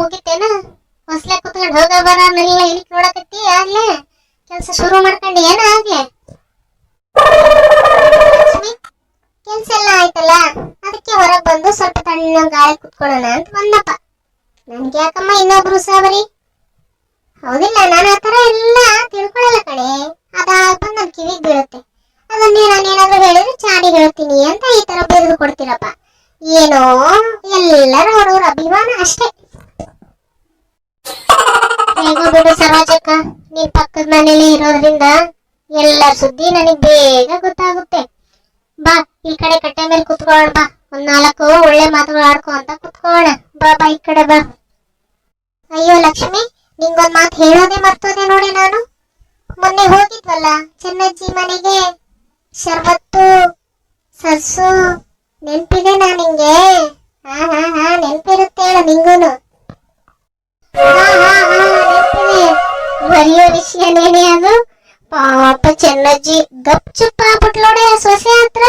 ಮುಗಿತೇನ? ಹೊಸ್ಲೆ ಕುತ್ಕೊಂಡು ಹೋಗ ಬರನೆಲ್ಲ ಇಲ್ಲಿ ನೋಡಕತ್ತಿ ಆಗ್ಲೇ? ಕೆಲ್ಸ ಶುರು ಮಾಡ್ಕೊಂಡು ಏನ ಆಗ್ಲೇ? ಕೆಲ್ಸ ಎಲ್ಲ ಆಯ್ತಲ್ಲ? ಅದಕ್ಕೆ ಹೊರಗ್ ಬಂದು ಸ್ವಲ್ಪ ತಣ್ಣ ಗಾಳಿ ಕುತ್ಕೊಳ್ಳೋಣ ಅಂತ ಬಂದಪ್ಪ. ನನ್ಗೆ ಯಾಕಮ್ಮ ಇನ್ನೊಬ್ರು ಸಾವರಿ ಹೌದಿಲ್ಲ, ನಾನು ಆ ತರ ಎಲ್ಲ ತಿಳ್ಕೊಳ್ಳಲ್ಲ ಕಣೆ. ಅದಾಗ ಬಂದ್ ನನ್ ಕಿವಿಗ್ ಬೀಳುತ್ತೆ. ಅದನ್ನೇ ಏನಾದರೂ ಹೇಳಿದ್ರೆ ಚಾಡಿ ಹೇಳ್ತೀನಿ ಅಂತ ಈ ತರ ಬರೆದು ಕೊಡ್ತೀರಪ್ಪ. ಏನೋ ಮನೇಲಿ ಇರೋದ್ರಿಂದ ಎಲ್ಲ ಸುದ್ದಿ ನನಗ್ ಬೇಗ ಗೊತ್ತಾಗುತ್ತೆ. ಬಾ, ಈ ಕಡೆ ಕಟ್ಟೆ ಮೇಲೆ ಕುತ್ಕೊಳ್ಳೋಣ, ಬಾ. ಒಂದ್ ನಾಲ್ಕು ಒಳ್ಳೆ ಮಾತುಗಳು ಆಡ್ಕೊ ಅಂತ ಕುತ್ಕೋಣ ಬಾ ಬಾ, ಈ ಕಡೆ ಬಾ. ಅಯ್ಯೋ, ಲಕ್ಷ್ಮಿ, ನಿಂಗೊಂದ್ ಮಾತು ಹೇಳೋದೇ ಮರ್ತೋದೆ ನೋಡಿ ನಾನು. ಮೊನ್ನೆ ಹೋಗಿದ್ವಲ್ಲ, ಚೆನ್ನಜ್ಜಿ ಮನೆಗೆ. ಶರ್ಬತ್ತು ಸರ್ಸು ನೆನ್ಪಿದೆನಾ ನಿಂಗೆ? ಹಾ ಹಾ ಹಾ, ನೆನ್ಪಿರುತ್ತೆ ಹೇಳು ನಿಂಗೂನು. ಬರೆಯೋ ವಿಷಯನೇನೆ ಅದು ಪಾಪ ಚೆನ್ನಜ್ಜಿ ಗಪ್ ಚುಪ್ ಆಗ್ಬಿಟ್ಲೋಡೆ ಆ ಸೊಸೆ ಹತ್ರ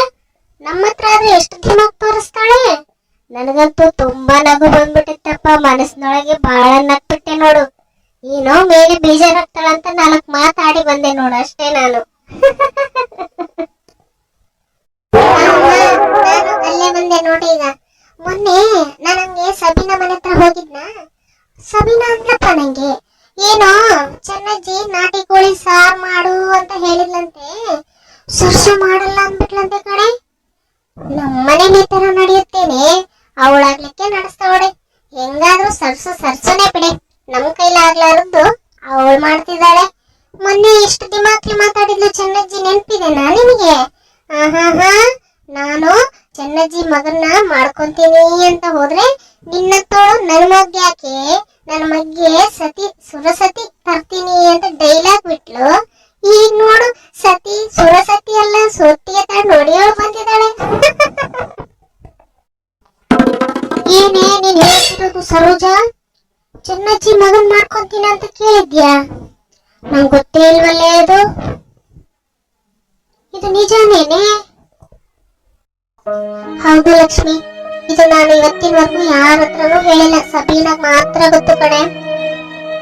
ನಮ್ಮ ಹತ್ರ ಆದ್ರೆ ಎಷ್ಟು ದಿಮಾಗ್ ತೋರಿಸ್ತಾಳೆ ನನಗಂತೂ ತುಂಬಾ ನಗು ಬಂದ್ಬಿಟ್ಟಿತ್ತಪ್ಪ ಮನಸ್ಸಿನೊಳಗೆ ಬಹಳ ನಗ್ಬಿಟ್ಟೆ ನೋಡು ಏನೋ ಮೇಲೆ ಬೇಜಾರಾಗ್ತಾಳಂತ ನಾಲ್ಕು ಮಾತಾಡಿ ಬಂದೆ ನೋಡು ಅಷ್ಟೇ ನಾನು ನಾನು ಅಲ್ಲೇ ಬಂದೆ ನೋಡಿ ಈಗ ಮೊನ್ನೆ ನಾನು ಹಂಗೆ ಸಬಿನ ಮನೆ ಹತ್ರ ಹೋಗಿದ್ನ ಸಬಿನ ಅಂದ್ರಪ್ಪ ನಂಗೆ ಏನೋ? ಚೆನ್ನಜ್ಜಿ, ನಾಟಿ ಕೋಳಿ ಸಾರ್ ಮಾಡು ಅಂತ ಹೇಳಿದ್ಲಂತೆ. ಸರ್ಸು ಮಾಡಲ್ಲ ಅಂದ್ಬಿಟ್ಲಂತೆ ಕಣೆ. ನಮ್ಮನೇಲಿ ಈ ತರ ನಡೆಯುತ್ತೇನೆ. ಅವಳಾಗ್ಲಿಕ್ಕೆ ನಡೆಸ್ತಾವಳೆ ಹೆಂಗಾದ್ರೂ ಸರ್ಸು ಸರ್ಸನೆ ಬಿಡೆ. ನಮ್ ಕೈಲಾಗ್ಲಾರದ್ದು ಅವಳು ಮಾಡ್ತಿದ್ದಾಳೆ. ಮೊನ್ನೆ ಎಷ್ಟು ದಿಮಾಕ್ಲಿ ಮಾತಾಡಿದ್ಲು ಚೆನ್ನಜ್ಜಿ, ನೆನ್ಪಿದೆನಾ ನಿಮಗೆ ಆಹಾಹಾ, ನಾನು ಚೆನ್ನಜ್ಜಿ ಮಗನ್ನ ಮಾಡ್ಕೊಂತೀನಿ ಅಂತ ಹೋದ್ರೆ ನಿನ್ನ ತೋಳು ನನ್ ಮಗ್ ಯಾಕೆ ನನ್ನ ಮಗ್ಗೆ ಸತಿ, ಸುರಸತಿ ತರ್ತೀನಿ ಅಂತ ಡೈಲಾಗ್ ಬಿಟ್ಲು. ಈಗ ನೋಡು, ಸತಿ, ಸುರಸತಿ ಅಲ್ಲ ಸೋತಿ ತರ ನೋಡಿಯೋಳು ಬಂದಿದ್ದಾಳೆ. ಏನೇ, ನೀನ್ ಹೇಳ್ತಿರೋದು ಸರೋಜಾ? ಚೆನ್ನಜ್ಜಿ ಮಗನ್ ಮಾಡ್ಕೊಂತೀನಿ ಅಂತ ಕೇಳಿದ್ಯಾ? ನಂಗ್ ಗೊತ್ತೇ ಇಲ್ವಲ್ಲೇ ಅದು? ಇದು ನಿಜಾನೇನೆ? ಹೌದು ಲಕ್ಷ್ಮಿ. ಇದು ನಾನು ಇವತ್ತಿನವರೆಗೂ ಯಾರ ಹತ್ರನೂ ಹೇಳಿಲ್ಲ. ಸಬೀನಾಗ ಮಾತ್ರ ಗೊತ್ತು ಕಣೆ.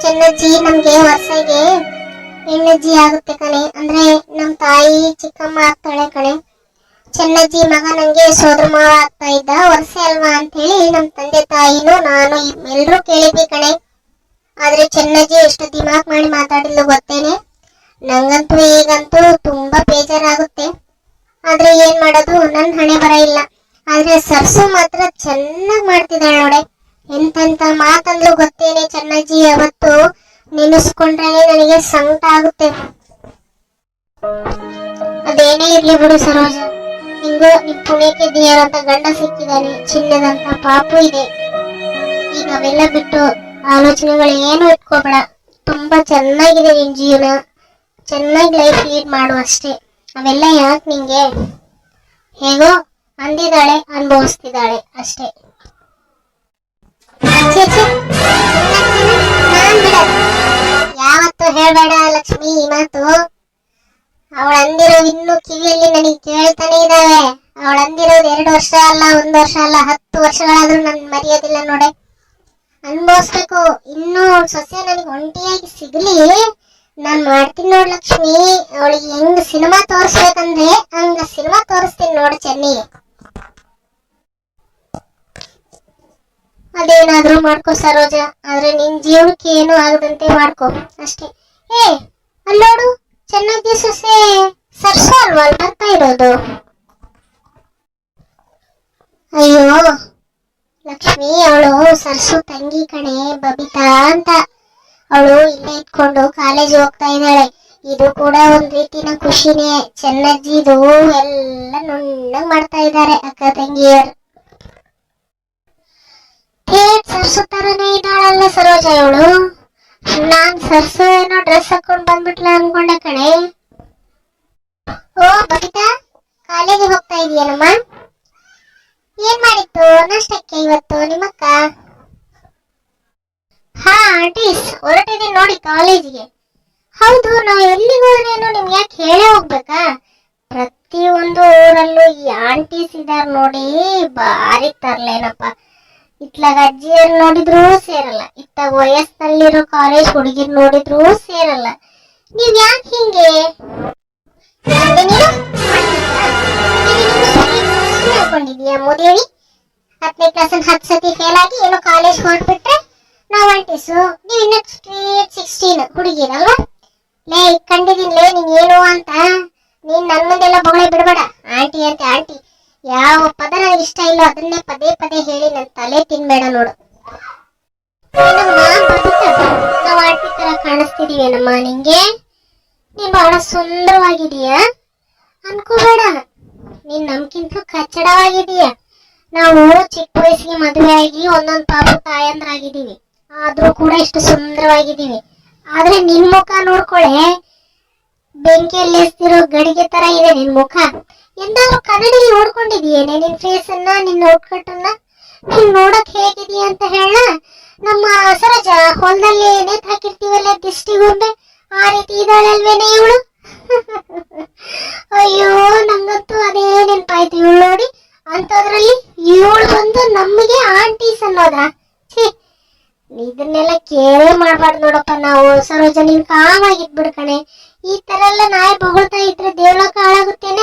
ಚೆನ್ನಜ್ಜಿ ನಮ್ಗೆ ವರ್ಷಗೆ ಹೆಣ್ಣಜ್ಜಿ ಆಗುತ್ತೆ ಕಣೆ. ಅಂದ್ರೆ ನಮ್ ತಾಯಿ ಚಿಕ್ಕಮ್ಮ ಆಗ್ತಾಳೆ ಕಣೆ. ಚೆನ್ನಜ್ಜಿ ಮಗ ನಂಗೆ ಸೋದರ ಮಾವ ಆಗ್ತಾ ಇದ್ದ. ವರ್ಷ ಅಲ್ವಾ ಅಂತ ಹೇಳಿ ನಮ್ ತಂದೆ ತಾಯಿನೂ ನಾನು ಎಲ್ರೂ ಕೇಳಿದ್ವಿ ಕಣೆ. ಆದ್ರೆ ಚೆನ್ನಜ್ಜಿ ಎಷ್ಟು ದಿಮಾಕ್ ಮಾಡಿ ಮಾತಾಡಿದ್ಲು ಗೊತ್ತೇನೆ? ನಂಗಂತೂ ಈಗಂತೂ ತುಂಬಾ ಬೇಜಾರಾಗುತ್ತೆ. ಆದ್ರೆ ಏನ್ ಮಾಡೋದು? ನನ್ ಹಣೆ ಬರ ಇಲ್ಲ. ಆದ್ರೆ ಸರ್ಸು ಮಾತ್ರ ಚೆನ್ನಾಗ್ ಮಾಡ್ತಿದ್ದಾಳೆ ನೋಡೆ. ಎಂತೆಂತ ಮಾತಂದ್ರೂ ಗೊತ್ತೇನೆ ಚೆನ್ನಜ್ಜಿ ಅವತ್ತು ನೆನೆಸ್ಕೊಂಡ್ರೆ ನನಗೆ ಸಂಕಟ ಆಗುತ್ತೆ. ಅದೇನೇ ಇರ್ಲಿ ಬಿಡು ಸರೋಜ. ನಿಂಗೂ ನಿಮ್ ಪುಣ್ಯಕ್ಕೆ ದೇವರಂತ ಗಂಡ ಸಿಕ್ಕಿದ್ದಾನೆ. ಚಿನ್ನದಂತ ಪಾಪು ಇದೆ. ಈಗ ಅವೆಲ್ಲ ಬಿಟ್ಟು ಆಲೋಚನೆಗಳು ಏನು ಇಟ್ಕೋಬೇಡ. ತುಂಬಾ ಚೆನ್ನಾಗಿದೆ ನಿನ್ ಜೀವನ. ಚೆನ್ನಾಗಿ ಲೈಫ್ ಲೀಡ್ ಮಾಡು ಅಷ್ಟೇ. ಅವೆಲ್ಲ ಯಾಕೆ ನಿಂಗೆ? ಹೇಗೋ ಅಂದಿದ್ದಾಳೆ, ಅನುಭವಿಸ್ತಿದ್ದಾಳೆ ಅಷ್ಟೇ. ಯಾವತ್ತು ಹೇಳ್ಬೇಡ ಲಕ್ಷ್ಮಿ ಈ ಮಾತು. ಅವಳು ಅಂದಿರೋದು ಇನ್ನು ಕಿವಿಯಲ್ಲಿ ನನಗೆ ಕೇಳ್ತಾನೆ ಇದಾವೆ ಅವಳು ಅಂದಿರೋದು ಎರಡು ವರ್ಷ ಅಲ್ಲ, ಒಂದ್ ವರ್ಷ ಅಲ್ಲ, ಹತ್ತು ವರ್ಷಗಳಾದ್ರೂ ನನ್ ಮರೆಯೋದಿಲ್ಲ ನೋಡೆ. ಅನ್ಭವಿಸ್ಬೇಕು. ಇನ್ನೂ ಸೊಸೆ ನನಗೆ ಒಂಟಿಯಾಗಿ ಸಿಗ್ಲಿ. ನಾನ್ ಮಾಡ್ತೀನಿ ನೋಡ್ ಲಕ್ಷ್ಮಿ. ಅವಳಿಗೆ ಹೆಂಗ್ ಸಿನಿಮಾ ತೋರಿಸ್ಬೇಕಂದ್ರೆ ಹಂಗ ಸಿನಿಮಾ ತೋರಿಸ್ತೀನಿ ನೋಡು ಚೆನ್ನಿ ಅದೇನಾದ್ರೂ ಮಾಡ್ಕೋ ಸರೋಜ, ಆದ್ರೆ ನಿನ್ ಜೀವನಕ್ಕೆ ಏನು ಆಗದಂತೆ ಮಾಡ್ಕೋ. ಅಷ್ಟೇ. ಏ ಅಲ್ಲೋಡು ಚೆನ್ನಾಗಿ ಸೊಸೆ ಸರ್ಸ ಅಲ್ವಾ ಬರ್ತಾ ಇರೋದು? ಅಯ್ಯೋ, ಲಕ್ಷ್ಮಿ, ಅವಳು ಸರ್ಸು ತಂಗಿ ಕಣೆ, ಬಬಿತಾ ಅಂತ. ಅವಳು ಇಲ್ಲೇ ಇಟ್ಕೊಂಡು ಕಾಲೇಜ್ ಹೋಗ್ತಾ ಇದ್ದಾಳೆ. ಇದು ಕೂಡ ಒಂದ್ ರೀತಿನ ಖುಷಿನೇ. ಚೆನ್ನಜ್ಜಿದು ಎಲ್ಲ ನುಣ್ಣಗ್ ಮಾಡ್ತಾ ಇದ್ದಾರೆ ಅಕ್ಕ ತಂಗಿಯರು. ಥೇಟ್ ಸರ್ಸು ತರನೇ ಇದ್ದಾಳಲ್ಲ ಸರೋಜ ಇವಳು ನಾನ್ ಸರ್ಸು ಏನೋ ಡ್ರೆಸ್ ಹಾಕೊಂಡ್ ಬಂದ್ಬಿಟ್ಲ ಅನ್ಕೊಂಡೆ ಕಣೆ. ಓ, ಬಬಿತಾ ಕಾಲೇಜಿಗೆ ಹೋಗ್ತಾ ಇದೀಯನಮ್ಮ? ಏನ್ ಮಾಡಿತ್ತು ನಾಷ್ಟಕ್ಕೆ ಇವತ್ತು ನಿಮ್ಮಕ್ಕ? ಹಾ, ಆಂಟೀಸ್ ಹೊರಟಿದೀನಿ ನೋಡಿ ಕಾಲೇಜಿಗೆ. ಹೌದು, ನಾವು ಎಲ್ಲಿಗೆ ಹೋದ್ರೇನು ನಿಮ್ಗೆ ಯಾಕೆ ಹೇಳೇ ಹೋಗ್ಬೇಕಾ? ಪ್ರತಿಯೊಂದು ಊರಲ್ಲೂ ಈ ಆಂಟೀಸ್ ಇದಾರ ನೋಡಿ ಬಾರಿ ತರ್ಲೇನಪ್ಪ. ಇತ್ಲಾಗ ಅಜ್ಜಿಯರ್ ನೋಡಿದ್ರು ಸೇರಲ್ಲ. ಇತ್ತಾಗ ವಯಸ್ಸಿನಲ್ಲಿರೋ ಕಾಲೇಜ್ ಹುಡುಗಿರ್ ನೋಡಿದ್ರು ಸೇರಲ್ಲ. ನೀವ್ ಯಾಕೆ ಹಿಂಗೆ? ಅನ್ಕೊಂಡಿದೀಯ ಮೋದೇವಿ ಹತ್ತನೇ ಕ್ಲಾಸ್ ಹತ್ತು ಸತಿ ಫೇಲ್ ಆಗಿ ಏನೋ ಕಾಲೇಜ್ ಹೊರಟ್ಬಿಟ್ರೆ ನಾವು ಅಂಟಿಸು. ನೀವು ಇನ್ನ ಸ್ಟ್ರೀಟ್ ಸಿಕ್ಸ್ಟೀನ್ ಹುಡುಗಿರಲ್ವಾ? ಲೇ ಕಂಡಿದ್ದೀನಿ ಲೇ, ನೀನ್ ಏನು ಅಂತ? ನೀನ್ ನನ್ ಮುಂದೆಲ್ಲ ಬೊಗಳೆ ಬಿಡಬೇಡ. ಆಂಟಿ ಅಂತ ಆಂಟಿ. ಯಾವ ಪದ ನನಗೆ ಇಷ್ಟ ಇಲ್ಲ ಅದನ್ನೇ ಪದೇ ಪದೇ ಹೇಳಿ. ತಲೆ ತಿನ್ಬೇಡ ನೋಡು. ನಾವ್ ತರ ಕಾಣಿಸ್ತಿದೀವೇನಮ್ಮ ನಿಂಗೆ? ನೀನ್ ಬಹಳ ಸುಂದರವಾಗಿದೀಯ ಅನ್ಕೋಬೇಡ. ನೀನ್ ನಮ್ಕಿಂತ ಕಚ್ಚಡವಾಗಿದೀಯ ನಾವು ಚಿಕ್ಕ ವಯಸ್ಸಿಗೆ ಮದುವೆ ಆಗಿ ಒಂದೊಂದ್ ಪಾಪ ತಾಯಂದ್ರಾಗಿದ್ದೀವಿ. ಆದ್ರೂ ಕೂಡ ಇಷ್ಟು ಸುಂದರವಾಗಿದ್ದೀವಿ. ಆದ್ರೆ ನಿನ್ ಮುಖ ನೋಡ್ಕೊಳೆ. ಬೆಂಕಿಯಲ್ಲಿ ಎಸ್ತಿರೋ ಗಡಿಗೆ ತರ ಇದೆ ನಿನ್ ಮುಖ. ಎಂದಾದ್ರೂ ಕನ್ನಡಿಯಲ್ಲಿ ನೋಡ್ಕೊಂಡಿದೀಯೇನೆ ನಿನ್ ಫೇಸ್ ಅನ್ನ, ನಿನ್ ನೋಡ್ಕಟ್ಟನ್ನ ನೀನ್ ನೋಡಕ್ ಹೇಗಿದೀಯ ಅಂತ ಹೇಳ. ನಮ್ಮ ಸರೋಜ ಹೊಲದಲ್ಲಿ ನೇತ್ ಹಾಕಿರ್ತೀವಲ್ಲ ದಿಷ್ಟಿಗೊಂಬೆ, ಆ ರೀತಿ ಇದಾಳಲ್ವೇನೆ ಇವಳು? ಅಯ್ಯೋ, ನಂಗಂತೂ ಅದೇ ನೆನ್ಪಾಯ್ತು ಇವಳು ನೋಡಿ. ಅಂತದ್ರಲ್ಲಿ ಇವಳು ಬಂದು ನಮಗೆ ಆಂಟೀಸ್ ಅನ್ನೋದ. ಛೀ. ಇದನ್ನೆಲ್ಲ ಕೇರೇ ಮಾಡ್ಬಾರ್ದು ನೋಡಪ್ಪ ನಾವು. ಸರೋಜ, ನೀನ್ ಕಣೆ. ಈ ತರ ಎಲ್ಲ ನಾಯಿ ಬೊಗಳ್ತಾ ಇದ್ರೆ ದೇವಲೋಕ ಹಾಳಾಗುತ್ತೇನೆ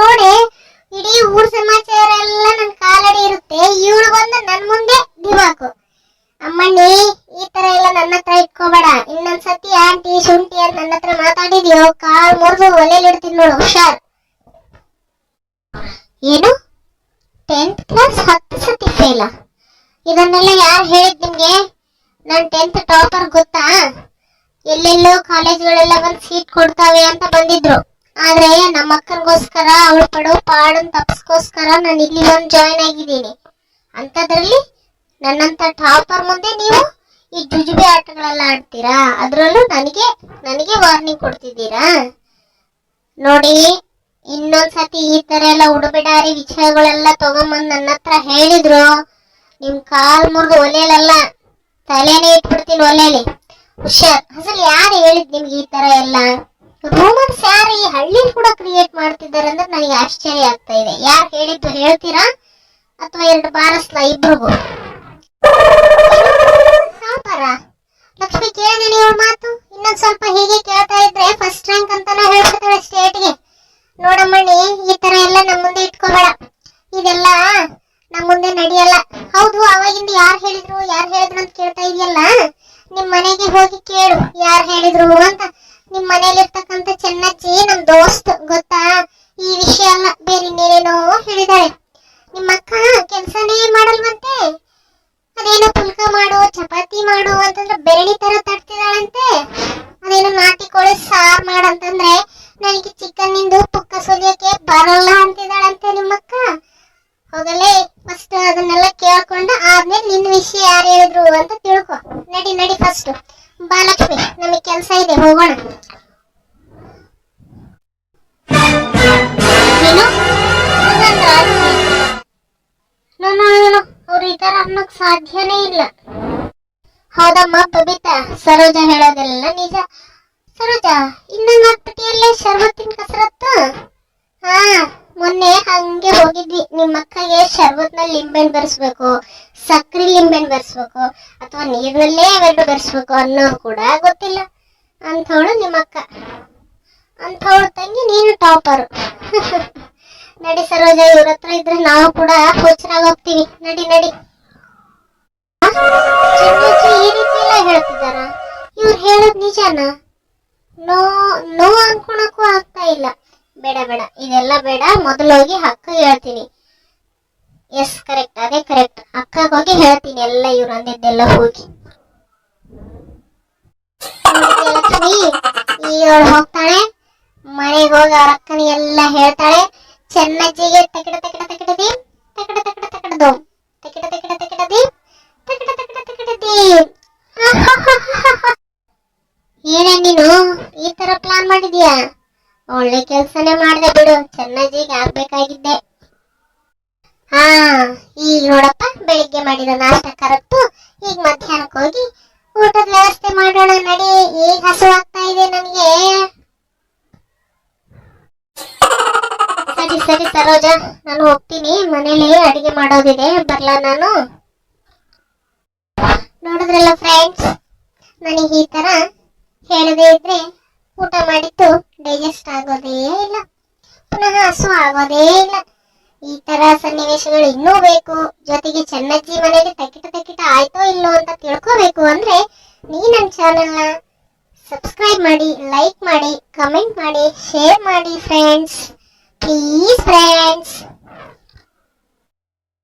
ನೋಡಿ, ಇಡೀ ಊರ್ ಸಮಾಚಾರ ಎಲ್ಲ ನನ್ ಕಾಲಡಿ ಇರುತ್ತೆ. ಇವಳು ಬಂದು ನನ್ ಮುಂದೆ ದಿವಾಕು ಅಮ್ಮಣ್ಣಿ, ಈ ತರ ಎಲ್ಲ ನನ್ನ ಹತ್ರ ಇಟ್ಕೋಬೇಡ. ಇನ್ನೊಂದ್ಸತಿ ಆಂಟಿ, ಶುಂಠಿ ಅಂತ ನನ್ನ ಹತ್ರ ಮಾತಾಡಿದ್ಯೋ, ಕಾಲ್ ಮುರಿದು ಒಲೆಯಲ್ಲಿ ಇಡ್ತೀನಿ ನೋಡು, ಹುಷಾರ್. ಏನು? ಟೆಂತ್ ಕ್ಲಾಸ್ ಹತ್ತು ಸತಿ ಫೇಲ ಇದನ್ನೆಲ್ಲ ಯಾರು ಹೇಳಿದ್ ನಿಮ್ಗೆ? ನನ್ ಟೆಂತ್ ಟಾಪರ್ ಗೊತ್ತಾ? ಎಲ್ಲೆಲ್ಲೋ ಕಾಲೇಜ್ಗಳೆಲ್ಲ ಬಂದು ಸೀಟ್ ಕೊಡ್ತಾವೆ ಅಂತ ಬಂದಿದ್ರು. ಆದ್ರೆ ನಮ್ಮ ಅಕ್ಕನಿಗೋಸ್ಕರ, ಅವಳು ಪಡೋ ಪಾಡನ್ ತಪ್ಪಿಸ್ಕೋಸ್ಕರ ನಾನು ಇಲ್ಲಿ ಒಂದು ಜಾಯ್ನ್ ಆಗಿದ್ದೀನಿ. ಅಂಥದ್ರಲ್ಲಿ ನನ್ನಂತ ಟಾಪರ್ ಮುಂದೆ ನೀವು ಈ ಜುಜುಬೆ ಆಟಗಳೆಲ್ಲ ಆಡ್ತೀರಾ? ಅದರಲ್ಲೂ ನನಗೆ ನನಗೆ ವಾರ್ನಿಂಗ್ ಕೊಡ್ತಿದ್ದೀರಾ? ನೋಡಿ, ಇನ್ನೊಂದ್ಸತಿ ಈ ತರ ಎಲ್ಲ ಉಡುಬಿಡಾರಿ ವಿಷಯಗಳೆಲ್ಲ ತಗೊಂಬಂದ್ ನನ್ನ ಹತ್ರ ಹೇಳಿದ್ರು. ನಿಮ್ ಕಾಲ್ ಮುರಿದು ಒಲೆಯಲ್ಲ ತಲೆನೇ ಇಟ್ಬಿಡ್ತೀನಿ ಒಲೆಯಲ್ಲಿ ಹುಷಾರ್, ಅಸಲು ಯಾರು ಹೇಳಿದ್ ನಿಮ್ಗೆ ಈ ತರ ಎಲ್ಲ? ರೂಮರ್ಸ್ ಯಾರು ಈ ಹಳ್ಳಿ ಕೂಡ ಕ್ರಿಯೇಟ್ ಮಾಡ್ತಿದ್ದಾರೆ ಅಂದ್ರೆ ನನಗೆ ಆಶ್ಚರ್ಯ ಆಗ್ತಾ ಇದೆ. ಯಾರು ಹೇಳಿದ್ದು ಹೇಳ್ತೀರಾ? ಅಥವಾ ಎರಡು ಬಾರಸ್ಲಾ ಇಬ್ರಿಗೂ? ಲಕ್ಷ್ಮಿ, ಕೇಳಿದೆ ನೀವು ಮಾತು? ಇನ್ನೊಂದ್ ಸ್ವಲ್ಪ ಹೀಗೆ ಕೇಳ್ತಾ ಇದ್ರೆ ಫಸ್ಟ್ ರ್ಯಾಂಕ್ ಅಂತಾನೆ ಹೇಳ್ಬಿಡ್ತಾಳೆ ಸ್ಟೇಟ್ಗೆ ನೋಡಮ್ಮಣ್ಣಿ, ಈ ತರ ಎಲ್ಲ ನಮ್ಮ ಮುಂದೆ ಇಟ್ಕೋಬೇಡ. ಇದೆಲ್ಲ ನಮ್ಮ ಮುಂದೆ ನಡೆಯಲ್ಲ. ಹೌದು, ಅವಾಗಿಂದ ಯಾರು ಹೇಳಿದ್ರು ಯಾರು ಹೇಳಿದ್ರು ಅಂತ ಕೇಳ್ತಾ ಇದೆಯಲ್ಲ? ನಿಮ್ ಮನೆಗೆ ಹೋಗಿ ಕೇಳು, ಯಾರು ಹೇಳಿದ್ರು ಅಂತ. ನಿಮ್ ಮನೇಲಿರ್ತಕ್ಕಂಥ ಚೆನ್ನಜ್ಜಿ ನಮ್ ದೋಸ್ತ್, ಗೊತ್ತಾ? ಈ ವಿಷಯ ಎಲ್ಲ ಬೇರೆ ಇನ್ನೇನೇನೋ ಹೇಳಿದಾಳೆ. ನಿಮ್ಮ ಅಕ್ಕ ಕೆಲ್ಸನೇ ಮಾಡಲ್ವಂತೆ? ಅದೇನೋ ಪುಲ್ಕ ಮಾಡೋ, ಚಪಾತಿ ಮಾಡು ಅಂತಂದ್ರೆ ಬೆರಣಿ ತರ ತಟ್ತಿದಾಳಂತೆ ಅದೇನೋ ನಾಟಿ ಕೋಳಿ ಸಾರ್ ಸಾಧ್ಯನೇ ಇಲ್ಲ. ಹೌದಮ್ಮ ಬಬಿತಾ ಸರೋಜ ಹೇಳೋದೆಲ್ಲ ನಿಜ. ಸರೋಜ, ಇನ್ನೊಂದು ಹಾಕ್ಬಿಟ್ಟಿಯಲ್ಲೇ ಶರ್ಬತ್ತಿನ ಕಸರತ್ತು? ಹಾ, ಮೊನ್ನೆ ಹಂಗೆ ಹೋಗಿದ್ವಿ. ನಿಮ್ಮ ಅಕ್ಕಗೆ ಶರ್ಬತ್ನಲ್ಲಿ ಲಿಂಬೆಣ್ಣು ಬೆರೆಸ್ಬೇಕು ಸಕ್ಕರೆ ಲಿಂಬೆಣ್ಣು ಬೆರೆಸ್ಬೇಕು, ಅಥವಾ ನೀರಿನಲ್ಲೇ ಅವೆರಡು ಬೆರೆಸ್ಬೇಕು ಅನ್ನೋ ಕೂಡ ಗೊತ್ತಿಲ್ಲ. ಅಂಥವಳು ನಿಮ್ಮ ಅಕ್ಕ. ಅಂಥವಳು ತಂಗಿ, ನೀನು ಟಾಪರು. ನಡಿ ಸರೋಜ, ಇವ್ರ ಹತ್ರ ಇದ್ರೆ ನಾವು ಕೂಡ ಕೋಚರಾಗಿ ಹೋಗ್ತೀವಿ ನಡಿ ನಡಿ? ರೀತಿ ಇವ್ರು ಹೇಳೋದ್ ನಿಜಾನ? ನೋ ನೋ ಅನ್ಕೊಳಕ್ಕೂ ಆಗ್ತಾ ಇಲ್ಲ. ಬೇಡ ಬೇಡ. ಇದೆಲ್ಲ ಬೇಡ. ಮೊದಲು ಹೋಗಿ ಅಕ್ಕ ಹೇಳ್ತೀನಿ. ಎಸ್ ಕರೆಕ್ಟ್ ಅದೇ ಕರೆಕ್ಟ್ ಅಕ್ಕಗೆ ಹೋಗಿ ಹೇಳ್ತೀನಿ. ಎಲ್ಲ ಇವ್ರು ಅಂದಿದ್ದೆಲ್ಲ ಹೋಗಿ. ಲಕ್ಷ್ಮಿ ಈಗ ಹೋಗ್ತಾಳೆ. ಮನೆಗೆ ಹೋಗಿ ಅವ್ರ ಅಕ್ಕನ ಎಲ್ಲ ಹೇಳ್ತಾಳೆ ಚೆನ್ನಜ್ಜಿಗೆ ತಕಡ ತಕಡ ತಕಡದಿ ತಕಡ ತಕಡ ತಕಡದು ಮಾಡ್ತಿದ್ಯಾ ಒಳ್ಳೆ ಕೆಲ್ಸನೇ ಮಾಡ್ದೆ ಬಿಡು. ಚೆನ್ನಾಗಿ ಆಗ್ಬೇಕಾಗಿದ್ದೆ ಹಾ, ಈಗ ನೋಡಪ್ಪ, ಬೆಳಿಗ್ಗೆ ಮಾಡಿದ ನಾಷ್ಟ ಕರತ್ತು ಈಗ ಮಧ್ಯಾಹ್ನಕ್ಕೆ ಹೋಗಿ ಊಟದ ವ್ಯವಸ್ಥೆ ಮಾಡೋಣ, ನಡಿ. ಈಗ ಹಸು ಆಗ್ತಾ ಇದೆ ನನಗೆ. ಸರಿ ಸರಿ ಸರೋಜ, ನಾನು ಹೋಗ್ತೀನಿ. ಮನೇಲಿ ಅಡಿಗೆ ಮಾಡೋದಿದೆ. ಬರ್ಲಾ ನಾನು? ನೋಡಿದ್ರಲ್ಲ ಫ್ರೆಂಡ್ಸ್ ನನಗೆ ಈ ತರ ಹೇಳದೇ ಇದ್ರೆ ಊಟ ಮಾಡಿದ್ದು ಡೈಜೆಸ್ಟ್ ಆಗೋದೇ ಇಲ್ಲ. ಪುನಃ ಹಸು ಆಗೋದೇ ಇಲ್ಲ. ಈ ತರ ಸನ್ನಿವೇಶಗಳು ಇನ್ನೂ ಬೇಕು. ಜೊತೆಗೆ ಚೆನ್ನಜ್ಜಿ ಮನೆಯಲ್ಲಿ ತಕಿಟ ತಕಿಟ ಆಯ್ತೋ ಇಲ್ಲೋ ಅಂತ ತಿಳ್ಕೋಬೇಕು ಅಂದ್ರೆ ನೀ ನನ್ನ ಚಾನೆಲ್ನ ಸಬ್ಸ್ಕ್ರೈಬ್ ಮಾಡಿ ಲೈಕ್ ಮಾಡಿ ಕಮೆಂಟ್ ಮಾಡಿ ಶೇರ್ ಮಾಡಿ ಫ್ರೆಂಡ್ಸ್ ಪ್ಲೀಸ್ ಫ್ರೆಂಡ್ಸ್